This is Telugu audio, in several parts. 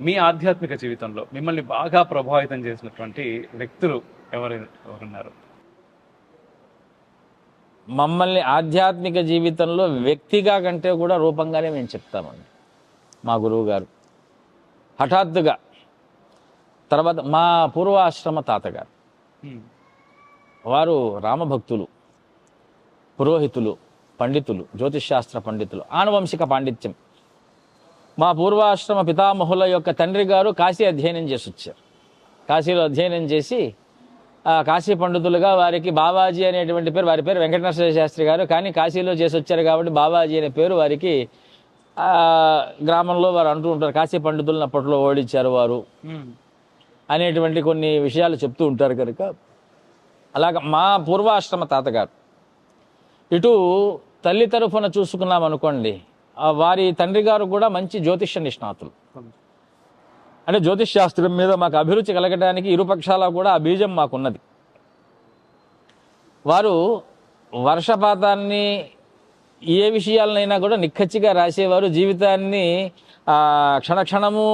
మీ ఆధ్యాత్మిక జీవితంలో మిమ్మల్ని బాగా ప్రభావితం చేసినటువంటి వ్యక్తులు ఎవరు ఎవరున్నారు? మమ్మల్ని ఆధ్యాత్మిక జీవితంలో వ్యక్తిగా కంటే కూడా రూపంగానే మేము చెప్తామండి. మా గురువు గారు హఠాత్తుగా తర్వాత మా పూర్వాశ్రమ తాతగారు. వారు రామభక్తులు పురోహితులు పండితులు జ్యోతిష్శాస్త్ర పండితులు ఆనువంశిక పాండిత్యం. మా పూర్వాశ్రమ పితామహుల యొక్క తండ్రి గారు కాశీ అధ్యయనం చేసి వచ్చారు. కాశీలో అధ్యయనం చేసి ఆ కాశీ పండితులుగా వారికి బాబాజీ అనేటువంటి పేరు వారి పేరు వెంకటనరసింహ శాస్త్రి గారు. కానీ కాశీలో చేసి వచ్చారు కాబట్టి బాబాజీ అనే పేరు వారికి గ్రామంలో వారు అంటూ ఉంటారు కాశీ పండితులను అప్పట్లో ఓడించారు వారు. అనేటువంటి కొన్ని విషయాలు చెప్తూ ఉంటారు కనుక. అలాగ మా పూర్వాశ్రమ తాతగారు. ఇటు తల్లి తరఫున చూసుకున్నాం అనుకోండి వారి తండ్రి గారు కూడా మంచి జ్యోతిష్య నిష్ణాతులు. అంటే జ్యోతిష్ శాస్త్రం మీద మాకు అభిరుచి కలగడానికి ఇరుపక్షాల కూడా ఆ బీజం మాకున్నది. వారు వర్షపాతాన్ని ఏ విషయాలనైనా కూడా నిక్కచ్చిగా రాసేవారు. జీవితాన్ని క్షణక్షణము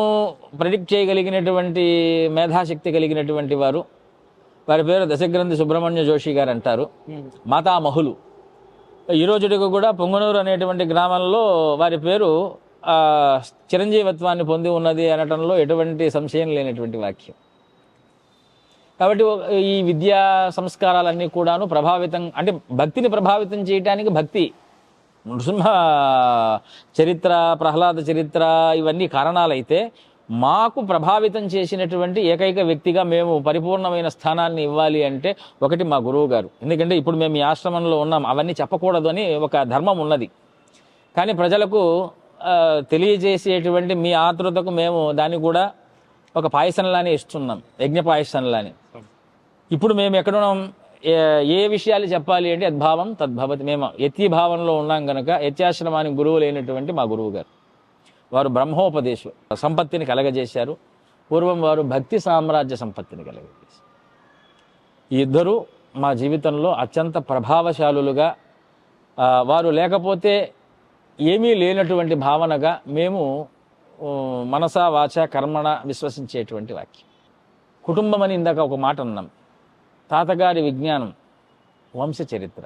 ప్రెడిక్ట్ చేయగలిగినటువంటి మేధాశక్తి కలిగినటువంటి వారు. వారి పేరు దశగ్రంథి సుబ్రహ్మణ్య జోషి గారు అంటారు మాతామహులు. ఈ కూడా పొంగనూరు అనేటువంటి గ్రామంలో వారి పేరు చిరంజీవత్వాన్ని పొంది ఉన్నది అనటంలో ఎటువంటి సంశయం లేనటువంటి వాక్యం. కాబట్టి ఈ విద్యా సంస్కారాలన్నీ కూడాను ప్రభావితం అంటే భక్తిని ప్రభావితం చేయటానికి భక్తి నృసింహ చరిత్ర ప్రహ్లాద చరిత్ర ఇవన్నీ కారణాలైతే మాకు ప్రభావితం చేసినటువంటి ఏకైక వ్యక్తిగా మేము పరిపూర్ణమైన స్థానాన్ని ఇవ్వాలి అంటే ఒకటి మా గురువు గారు. ఎందుకంటే ఇప్పుడు మేము ఈ ఆశ్రమంలో ఉన్నాం. అవన్నీ చెప్పకూడదు అని ఒక ధర్మం ఉన్నది. కానీ ప్రజలకు తెలియజేసేటువంటి మీ ఆతృతకు మేము దాన్ని కూడా ఒక పాయసంలానే ఇస్తున్నాం. యజ్ఞ పాయసంలానే. ఇప్పుడు మేము ఎక్కడున్నాం ఏ- ఏ విషయాలు చెప్పాలి అంటే యద్భావం తద్భవతి. మేము యతి భావంలో ఉన్నాం కనుక యత్యాశ్రమానికి గురువు లేనటువంటి మా గురువు గారు. వారు బ్రహ్మోపదేశం సంపత్తిని కలగజేశారు. పూర్వం వారు భక్తి సామ్రాజ్య సంపత్తిని కలగజేశారు. ఈ ఇద్దరు మా జీవితంలో అత్యంత ప్రభావశాలులుగా వారు లేకపోతే ఏమీ లేనటువంటి భావనగా మేము మనసా వాచ కర్మణ విశ్వసించేటువంటి వాక్యం. కుటుంబం అని ఇందాక ఒక మాట అన్నాం. తాతగారి విజ్ఞానం వంశ చరిత్ర.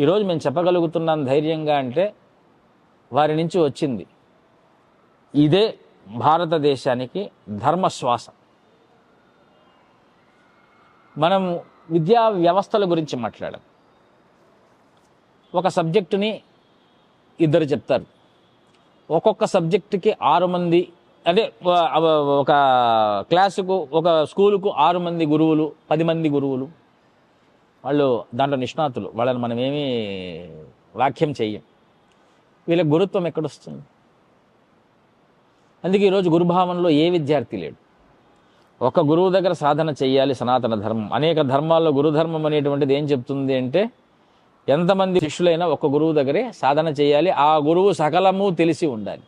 ఈరోజు మేము చెప్పగలుగుతున్నాం ధైర్యంగా అంటే వారి నుంచి వచ్చింది. ఇదే భారతదేశానికి ధర్మశ్వాస. మనం విద్యా వ్యవస్థల గురించి మాట్లాడాం. ఒక సబ్జెక్టుని ఇద్దరు చెప్తారు. ఒక్కొక్క సబ్జెక్టుకి ఆరు మంది అంటే ఒక క్లాసుకు ఒక స్కూలుకు ఆరు మంది గురువులు పది మంది గురువులు. వాళ్ళు దాంట్లో నిష్ణాతులు. వాళ్ళని మనం ఏమీ వాక్యం చెయ్యం. వీళ్ళ గురుత్వం ఎక్కడొస్తుంది? అందుకే ఈరోజు గురుభావంలో ఏ విద్యార్థి లేడు? ఒక గురువు దగ్గర సాధన చేయాలి సనాతన ధర్మం. అనేక ధర్మాల్లో గురుధర్మం అనేటువంటిది ఏం చెప్తుంది అంటే ఎంతమంది శిష్యులైనా ఒక గురువు దగ్గరే సాధన చేయాలి ఆ గురువు సకలము తెలిసి ఉండాలి.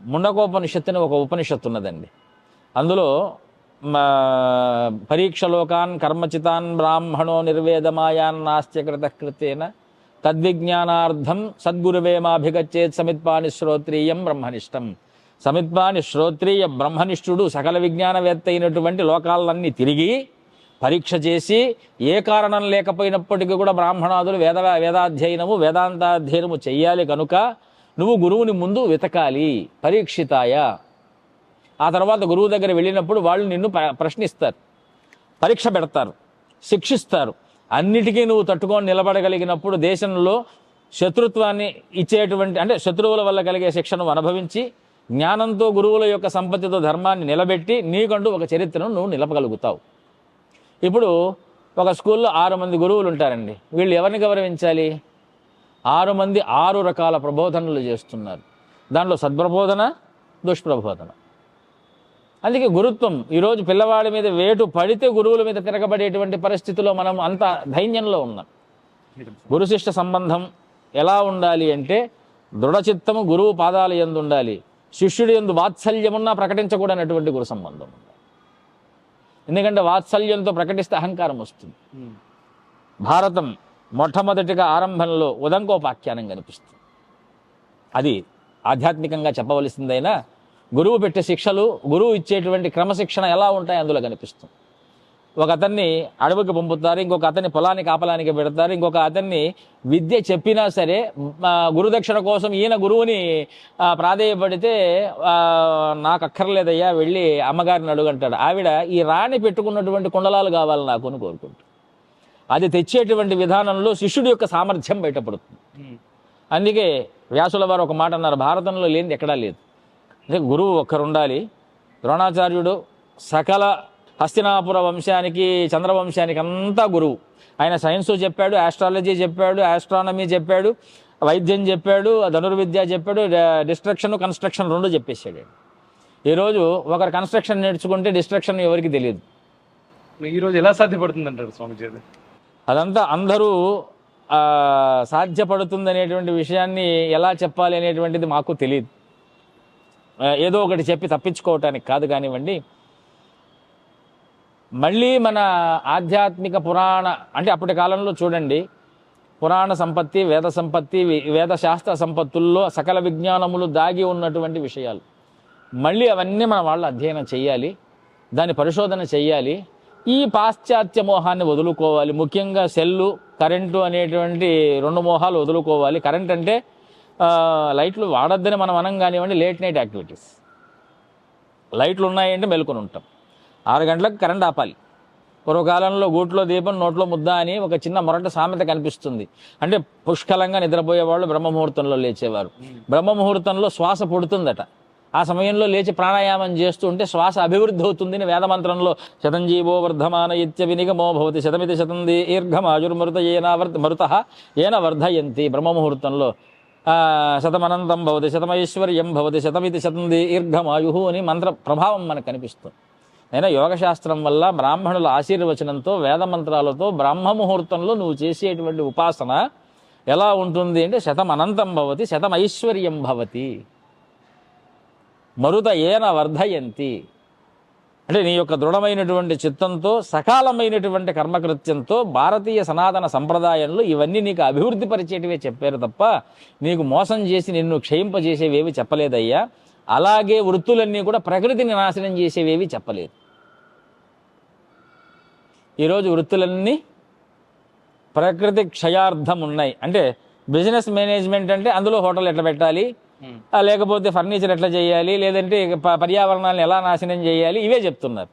ముండకోపనిషత్తుని ఒక ఉపనిషత్తు ఉన్నదండి. అందులో మా పరీక్షలోకాన్ కర్మచితాన్ బ్రాహ్మణో నిర్వేదమాయాన్ నాస్త్యకృత కృతేన తద్విజ్ఞానార్థం సద్గురువే మాభిగచ్చేత్ సమిత్పాని శ్రోత్రీయం బ్రహ్మనిష్టం. సమిత్పాని శ్రోత్రీయ బ్రహ్మనిష్ఠుడు సకల విజ్ఞానవేత్త అయినటువంటి లోకాలన్నీ తిరిగి పరీక్ష చేసి ఏ కారణం లేకపోయినప్పటికీ కూడా బ్రాహ్మణాదులు వేద వేదాధ్యయనము వేదాంతాధ్యయనము చెయ్యాలి కనుక నువ్వు గురువుని ముందు వెతకాలి పరీక్షితాయ. ఆ తర్వాత గురువు దగ్గర వెళ్ళినప్పుడు వాళ్ళు నిన్ను ప్రశ్నిస్తారు పరీక్ష పెడతారు శిక్షిస్తారు. అన్నిటికీ నువ్వు తట్టుకొని నిలబడగలిగినప్పుడు దేశంలో శత్రుత్వాన్ని ఇచ్చేటువంటి అంటే శత్రువుల వల్ల కలిగే శిక్షను అనుభవించి జ్ఞానంతో గురువుల యొక్క సంపత్తితో ధర్మాన్ని నిలబెట్టి నీకంటూ ఒక చరిత్రను నువ్వు నిలపగలుగుతావు. ఇప్పుడు ఒక స్కూల్లో ఆరు మంది గురువులు ఉంటారండి. వీళ్ళు ఎవరిని గౌరవించాలి? ఆరు మంది ఆరు రకాల ప్రబోధనలు చేస్తున్నారు. దాంట్లో సద్ప్రబోధన దుష్ప్రబోధన. అందుకే గురుత్వం ఈరోజు పిల్లవాడి మీద వేటు పడితే గురువుల మీద తిరగబడేటువంటి పరిస్థితిలో మనం అంత ధైన్యంలో ఉన్నాం. గురుశిష్ట సంబంధం ఎలా ఉండాలి అంటే దృఢచిత్తము గురువు పాదాల ఎందు ఉండాలి శిష్యుడి యందు వాత్సల్యమున్నా ప్రకటించకూడనటువంటి గురు సంబంధం ఉండాలి. ఎందుకంటే వాత్సల్యంతో ప్రకటిస్తే అహంకారం వస్తుంది. భారతం మొట్టమొదటిగా ఆరంభంలో ఉదంకోపాఖ్యానం కనిపిస్తుంది. అది ఆధ్యాత్మికంగా చెప్పవలసిందైనా గురువు పెట్టే శిక్షలు గురువు ఇచ్చేటువంటి క్రమశిక్షణ ఎలా ఉంటాయి అందులో కనిపిస్తుంది. ఒక అతన్ని అడవికి పంపుతారు ఇంకొక అతన్ని పొలానికి ఆపలానికి పెడతారు ఇంకొక అతన్ని విద్య చెప్పినా సరే గురుదక్షిణ కోసం ఈయన గురువుని ప్రాధేయపడితే నాకు అక్కర్లేదయ్యా వెళ్ళి అమ్మగారిని అడుగంటాడు. ఆవిడ ఈ రాణి పెట్టుకున్నటువంటి కుండలాలు కావాలి నాకు అని అది తెచ్చేటువంటి విధానంలో శిష్యుడి యొక్క సామర్థ్యం బయటపడుతుంది. అందుకే వ్యాసుల వారు ఒక మాట అన్నారు భారతంలో లేనిది ఎక్కడా లేదు. అంటే గురువు ఒక్కరు ఉండాలి ద్రోణాచార్యుడు సకల హస్తినాపుర వంశానికి చంద్రవంశానికి అంతా గురువు. ఆయన సైన్స్ చెప్పాడు ఆస్ట్రాలజీ చెప్పాడు ఆస్ట్రానమీ చెప్పాడు వైద్యం చెప్పాడు ధనుర్విద్య చెప్పాడు డిస్ట్రక్షన్ కన్స్ట్రక్షన్ రెండు చెప్పేశాడు. ఈరోజు ఒకరు కన్స్ట్రక్షన్ నేర్చుకుంటే డిస్ట్రక్షన్ ఎవరికి తెలియదు. ఈ రోజు ఎలా సాధ్యపడుతుంది అంటారు స్వామిజీ అది? అదంతా అందరూ సాధ్యపడుతుంది అనేటువంటి విషయాన్ని ఎలా చెప్పాలి అనేటువంటిది మాకు తెలియదు. ఏదో ఒకటి చెప్పి తప్పించుకోవటానికి కాదు కానివ్వండి. మళ్ళీ మన ఆధ్యాత్మిక పురాణ అంటే అప్పటి కాలంలో చూడండి పురాణ సంపత్తి వేద సంపత్తి వేద శాస్త్ర సంపత్తుల్లో సకల విజ్ఞానములు దాగి ఉన్నటువంటి విషయాలు. మళ్ళీ అవన్నీ మన వాళ్ళు అధ్యయనం చేయాలి దాని పరిశోధన చేయాలి ఈ పాశ్చాత్య మోహాన్ని వదులుకోవాలి. ముఖ్యంగా సెల్లు కరెంటు అనేటువంటి రెండు మోహాలు వదులుకోవాలి. కరెంట్ అంటే లైట్లు వాడొద్దని మనం అనం కానివ్వండి లేట్ నైట్ యాక్టివిటీస్. లైట్లు ఉన్నాయంటే మెలుకొని ఉంటాం. ఆరు గంటలకు కరెంట్ ఆపాలి. పూర్వకాలంలో గూట్లో దీపం నోట్లో ముద్ద అని ఒక చిన్న మొరట సామెత కనిపిస్తుంది. అంటే పుష్కలంగా నిద్రపోయేవాళ్ళు బ్రహ్మముహూర్తంలో లేచేవారు. బ్రహ్మముహూర్తంలో శ్వాస పుడుతుందట. ఆ సమయంలో లేచి ప్రాణాయామం చేస్తూ ఉంటే శ్వాస అభివృద్ధి అవుతుందని వేదమంత్రంలో శతంజీవో వర్ధమాన ఇత్య వినిగమో భవతి శతమితి శతం దీర్ఘమాజుర్మృత ఏనా వర్ధ మృత ఏన వర్ధయంతి బ్రహ్మముహూర్తంలో శతమనంతం భవతి శతమైశ్వర్యం భవతి శతమితి శతం దీర్ఘమాయు అని మంత్ర ప్రభావం మనకు కనిపిస్తుంది. అయినా యోగశాస్త్రం వల్ల బ్రాహ్మణుల ఆశీర్వచనంతో వేద మంత్రాలతో బ్రహ్మ ముహూర్తంలో నువ్వు చేసేటువంటి ఉపాసన ఎలా ఉంటుంది అంటే శతం అనంతం భవతి శతమైశ్వర్యం భవతి. మరుత ఏన వర్ధయంతి. అంటే నీ యొక్క దృఢమైనటువంటి చిత్తంతో సకాలమైనటువంటి కర్మకృత్యంతో భారతీయ సనాతన సంప్రదాయంలో ఇవన్నీ నీకు అభివృద్ధి పరిచేటివే చెప్పారు తప్ప నీకు మోసం చేసి నిన్ను క్షయింపజేసేవేవి చెప్పలేదయ్యా. అలాగే వృత్తులన్నీ కూడా ప్రకృతిని నాశనం చేసేవేవి చెప్పలేదు. ఈరోజు వృత్తులన్నీ ప్రకృతి క్షయార్థం ఉన్నాయి అంటే బిజినెస్ మేనేజ్మెంట్ అంటే అందులో హోటల్ ఎట్లా పెట్టాలి? లేకపోతే ఫర్నిచర్ ఎట్లా చేయాలి? లేదంటే పర్యావరణాన్ని ఎలా నాశనం చేయాలి? ఇవే చెప్తున్నారు.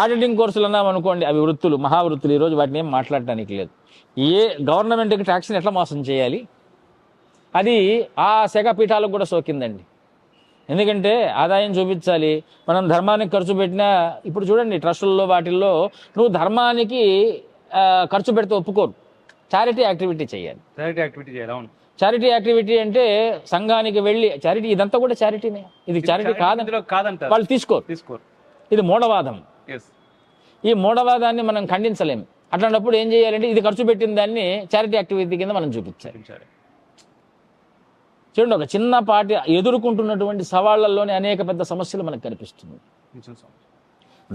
ఆడిటింగ్ కోర్సులు అన్నాం అనుకోండి అవి వృత్తులు మహావృత్తులు ఈరోజు వాటిని ఏం మాట్లాడటానికి లేదు. ఏ గవర్నమెంట్కి ట్యాక్స్ని ఎట్లా మోసం చేయాలి? అది ఆ శాఖ పీఠాలకు కూడా సోకిందండి. ఎందుకంటే ఆదాయం చూపించాలి మనం ధర్మానికి ఖర్చు పెట్టినా ఇప్పుడు చూడండి ట్రస్టుల్లో వాటిల్లో నువ్వు ధర్మానికి ఖర్చు పెడితే ఒప్పుకోరు. చారిటీ యాక్టివిటీ చేయాలి. చారిటీ యాక్టివిటీ చేయాలి అవును. చారిటీ యాక్టివిటీ అంటే సంఘానికి వెళ్ళి చారిటీ ఇదంతా కూడా చారిటీనే ఇది చారిటీ కాదని ఇందులో కాదంటారు. వాళ్ళు తీసుకోరు. తీసుకోరు. ఇది మూఢవాదం. ఈ మూఢవాదాన్ని మనం ఖండించలేం. అట్లాంటప్పుడు ఏం చేయాలంటే ఇది ఖర్చు పెట్టిన దాన్ని చారిటీ యాక్టివిటీ కింద మనం చూపించాలి. చూడండి ఒక చిన్నపాటి ఎదుర్కొంటున్నటువంటి సవాళ్ళలోనే అనేక పెద్ద సమస్యలు మనకు కనిపిస్తుంది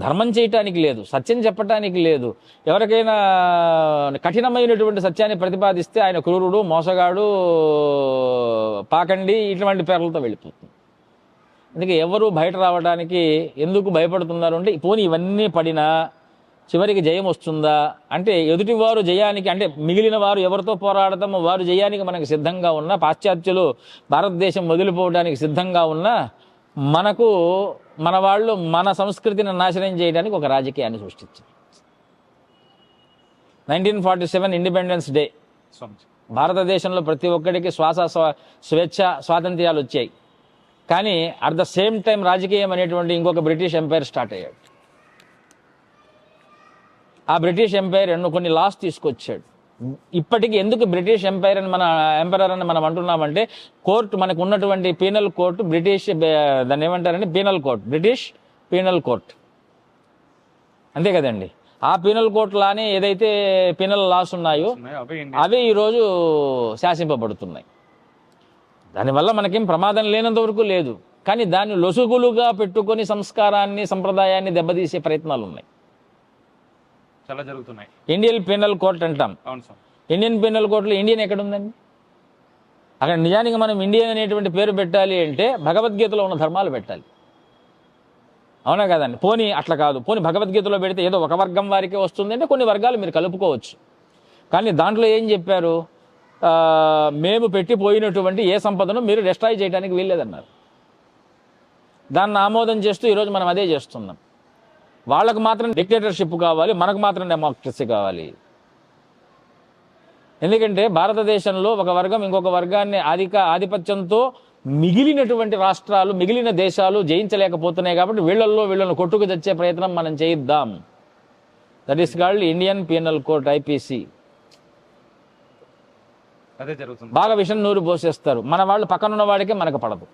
ధర్మం చేయటానికి లేదు సత్యం చెప్పటానికి లేదు. ఎవరికైనా కఠినమైనటువంటి సత్యాన్ని ప్రతిపాదిస్తే ఆయన క్రూరుడు మోసగాడు పాకండి ఇటువంటి పేర్లతో వెళ్ళిపోతుంది. అందుకే ఎవరు బయట రావడానికి ఎందుకు భయపడుతున్నారు అంటే పోనీ ఇవన్నీ పడినా చివరికి జయం వస్తుందా? అంటే ఎదుటివారు జయానికి అంటే మిగిలిన వారు ఎవరితో పోరాడతామో వారు జయానికి మనకు సిద్ధంగా ఉన్నా పాశ్చాత్యులు భారతదేశం వదిలిపోవడానికి సిద్ధంగా ఉన్నా మనకు మన వాళ్ళు మన సంస్కృతిని నాశనం చేయడానికి ఒక రాజకీయాన్ని సృష్టించారు. Nineteen forty seven independence day. భారతదేశంలో ప్రతి ఒక్కడికి శ్వాస స్వ స్వేచ్ఛ స్వాతంత్ర్యాలు వచ్చాయి. కానీ అట్ ద సేమ్ టైం రాజకీయం అనేటువంటి ఇంకొక బ్రిటిష్ ఎంపైర్ స్టార్ట్ అయ్యాడు. ఆ బ్రిటిష్ ఎంపైర్ ఎన్నో కొన్ని లాస్ తీసుకొచ్చాడు. ఇప్పటికి ఎందుకు బ్రిటిష్ ఎంపైర్ అని మన ఎంపైరర్ అని మనం అంటున్నామంటే కోర్టు మనకు ఉన్నటువంటి పీనల్ కోర్టు బ్రిటిష్ దాన్ని ఏమంటారంటే penal court. British penal court. అంతే కదండి. ఆ పీనల్ కోర్ట్ లానే ఏదైతే పీనల్ లాస్ ఉన్నాయో అవే ఈరోజు శాసింపబడుతున్నాయి. దానివల్ల మనకేం ప్రమాదం లేనంత వరకు లేదు. కానీ దాన్ని లొసుగులుగా పెట్టుకొని సంస్కారాన్ని సంప్రదాయాన్ని దెబ్బతీసే ప్రయత్నాలు ఉన్నాయి చాలా జరుగుతున్నాయి. ఇండియన్ పీనల్ కోర్ట్ అంటాం. అవును స్వామి ఇండియన్ పీనల్ కోర్టులో ఇండియన్ ఎక్కడ ఉందండి అక్కడ నిజానికి మనం ఇండియన్ అనేటువంటి పేరు పెట్టాలి అంటే భగవద్గీతలో ఉన్న ధర్మాలు పెట్టాలి. అవునా కదండి? పోనీ అట్లా కాదు. పోనీ భగవద్గీతలో పెడితే ఏదో ఒక వర్గం వారికే వస్తుంది అంటే కొన్ని వర్గాలు మీరు కలుపుకోవచ్చు. కానీ దాంట్లో ఏం చెప్పారు? మేము పెట్టిపోయినటువంటి ఏ సంపదను మీరు డిస్ట్రాయ్ చేయడానికి వీల్లేదన్నారు. దాన్ని ఆమోదం చేస్తూ ఈరోజు మనం అదే చేస్తున్నాం. వాళ్ళకు మాత్రం డిక్టేటర్షిప్ కావాలి మనకు మాత్రం డెమోక్రసీ కావాలి. ఎందుకంటే భారతదేశంలో ఒక వర్గం ఇంకొక వర్గాన్ని ఆధిక ఆధిపత్యంతో మిగిలినటువంటి రాష్ట్రాలు మిగిలిన దేశాలు జయించలేకపోతున్నాయి కాబట్టి వీళ్ళల్లో వీళ్ళను కొట్టుకు తెచ్చే ప్రయత్నం మనం చేయిద్దాం. That is called Indian penal court IPC అదే జరుగుతుంది. బాగా విషం నూరు పోసేస్తారు. మన వాళ్ళు పక్కనున్న వాడికే మనకు పడదు.